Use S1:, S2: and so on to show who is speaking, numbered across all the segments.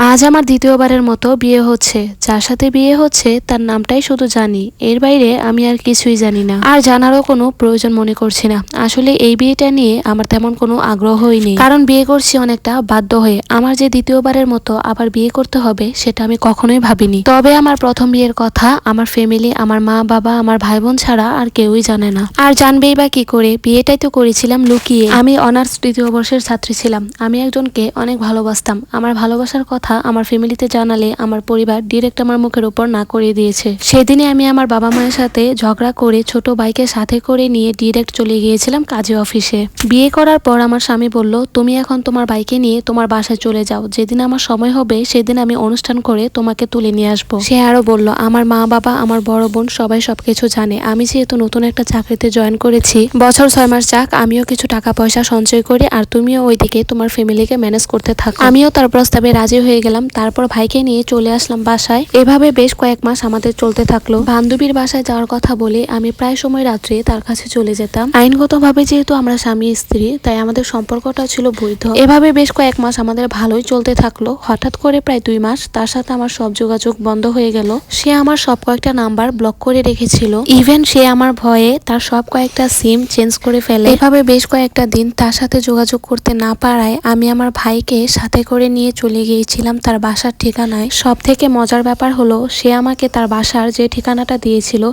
S1: আজ আমার দ্বিতীয়বারের মতো বিয়ে হচ্ছে। যার সাথে বিয়ে হচ্ছে, তার নামটাই শুধু জানি। এর বাইরে আমি আর কিছুই জানি না। আর জানারও কোনো প্রয়োজন মনে করছি না। আসলে এই বিয়েটা নিয়ে আমার তেমন কোনো আগ্রহই নেই। কারণ বিয়ে করছি অনেকটা বাধ্য হয়ে। আমার যে দ্বিতীয়বারের মতো আবার বিয়ে করতে হবে, সেটা আমি কখনোই ভাবিনি। তবে আমার প্রথম বিয়ের কথা আমার ফ্যামিলি, আমার মা, বাবা, আমার ভাই বোন ছাড়া আর কেউই জানে না। আর জানবেই বা কি করে? বিয়েটাই তো করেছিলাম লুকিয়ে। আমি অনার্স তৃতীয় বর্ষের ছাত্রী ছিলাম। আমি একজনকে অনেক ভালোবাসতাম। আমার ভালোবাসার কথা আমার ফ্যামিলিতে জানালে আমার পরিবার ডিরেক্ট আমার মুখের উপর না করিয়ে দিয়েছে। সেদিনে আমি আমার বাবা মায়ের সাথে ঝগড়া করে ছোট বাইকে সাথে করে নিয়ে ডিরেক্ট চলে গিয়েছিলাম কাজে অফিসে। বিয়ে করার পর আমার স্বামী বলল, তুমি এখন তোমার বাইকে নিয়ে তোমার বাসায় চলে যাও। যেদিন আমার সময় হবে, সেদিন আমি অনুষ্ঠান করে তোমাকে তুলে নিয়ে আসব। সে আরও বলল, আমার মা বাবা, আমার বড় বোন সবাই সবকিছু জানে। আমি যেহেতু নতুন একটা চাকরিতে জয়েন করেছি, বছর ছয় মাস যাক, আমিও কিছু টাকা পয়সা সঞ্চয় করি আর তুমিও ওইদিকে তোমার ফ্যামিলিকে ম্যানেজ করতে থাকো। আমিও তার প্রস্তাবে রাজি হয়ে গেলাম, তারপর ভাইকে নিয়ে চলে আসলাম বাসায়। এভাবে বেশ কয়েক মাস আমাদের চলতে থাকল। বান্ধবীর বাসায় যাওয়ার কথা বলে আমি প্রায় সময় রাত্রে তার কাছে চলে যেতাম। আইনগতভাবে যেহেতু আমরা স্বামী, স্ত্রী, তাই আমাদের সম্পর্কটা ছিল বৈধ। এভাবে বেশ কয়েক মাস আমাদের ভালোই চলতে থাকল। হঠাৎ করে প্রায় দুই মাস তার সাথে আমার সব যোগাযোগ বন্ধ হয়ে গেল। সে আমার সব কয়েকটা নাম্বার ব্লক করে রেখেছিল। ইভেন সে আমার ভয়ে তার সব কয়েকটা সিম চেঞ্জ করে ফেলে। এভাবে বেশ কয়েকটা দিন তার সাথে যোগাযোগ করতে না পারায় আমি আমার ভাইকে সাথে করে নিয়ে চলে গিয়েছিলাম। তার বাসার ঠিকানায়। সব থেকে মজার ব্যাপার হলো, সে আমাকে তার বাসার যে ঠিকানাটা দিয়েছিল,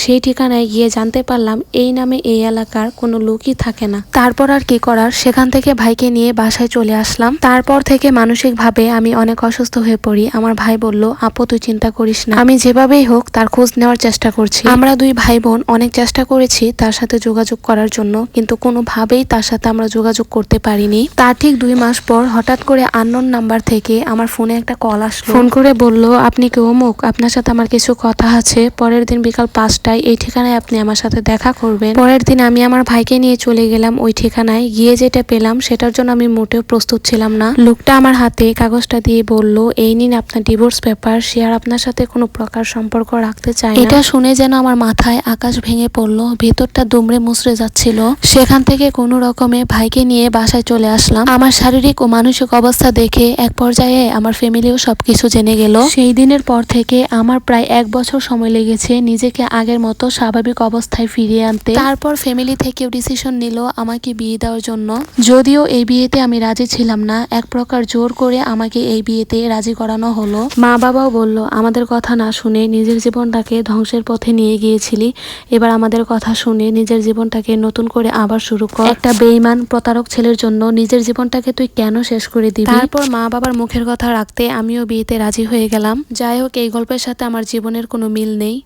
S1: সেই ঠিকানায় গিয়ে জানতে পারলাম এই নামে এই এলাকার কোনো লোকই থাকে না। তারপর আর কি করার, সেখান থেকে ভাইকে নিয়ে বাসায় চলে আসলাম। তারপর থেকে মানসিকভাবে আমি অনেক অসুস্থ হয়ে পড়ি। আমার ভাই বলল, আপু, তুই চিন্তা করিস না। আমি যেভাবেই হোক তার খোঁজ নেওয়ার চেষ্টা করছি। আমরা দুই ভাই বোন অনেক চেষ্টা করেছি তার সাথে যোগাযোগ করার জন্য, কিন্তু কোনোভাবেই তার সাথে আমরা যোগাযোগ করতে পারিনি। তার ঠিক দুই মাস পর হঠাৎ করে আননোন নাম্বার থেকে আমার ফোনে একটা কল আসলো। ফোন করে বলল আপনি কি অমুক? আপনার সাথে আমার কিছু কথা আছে। পরের দিন বিকাল পাঁচটায় এই ঠিকানায় আপনি আমার সাথে দেখা করবেন। পরের দিন আমি আমার ভাইকে নিয়ে চলে গেলাম ওই ঠিকানায়। গিয়ে যেটা পেলাম সেটার জন্য আমি মোটেও প্রস্তুত ছিলাম না। লোকটা আমার হাতে কাগজটা দিয়ে বলল এই নিন আপনার ডিভোর্স পেপার সে আর আপনার সাথে কোনো প্রকার সম্পর্ক রাখতে চায় এটা শুনে যেন আমার মাথায় আকাশ ভেঙে পড়ল ভেতরটা দুমড়ে মুচড়ে যাচ্ছিল। সেখান থেকে কোনো রকমে ভাইকে নিয়ে বাসায় চলে আসলাম। আমার শারীরিক ও মানসিক অবস্থা দেখে এক পর্যায়ে আমার ফ্যামিলিও সবকিছু জেনে গেল। সেই দিনের পর থেকে আমার প্রায় এক বছর সময় লেগেছে নিজেকে আগের মতো স্বাভাবিক অবস্থায় ফিরিয়ে আনতে। তারপর ফ্যামিলি থেকেও ডিসিশন নিল আমাকে বিয়ে দেওয়ার জন্য। যদিও এই বিয়েতে আমি রাজি ছিলাম না, এক প্রকার জোর করে আমাকে এই বিয়েতে রাজি করানো হলো। মা বাবাও বলল, আমাদের কথা না শুনে নিজের জীবনটাকে ধ্বংসের পথে নিয়ে গিয়েছিলি। এবার আমাদের কথা শুনে নিজের জীবনটাকে নতুন করে আবার শুরু কর। একটা বেইমান প্রতারক ছেলের জন্য নিজের জীবনটাকে তুই কেন শেষ করে দিবি? তারপর মা বাবার মুখের কথা রাখতে আমিও বিয়েতে রাজি হয়ে গেলাম। যাই হোক, এই গল্পের সাথে আমার জীবনের কোনো মিল নেই।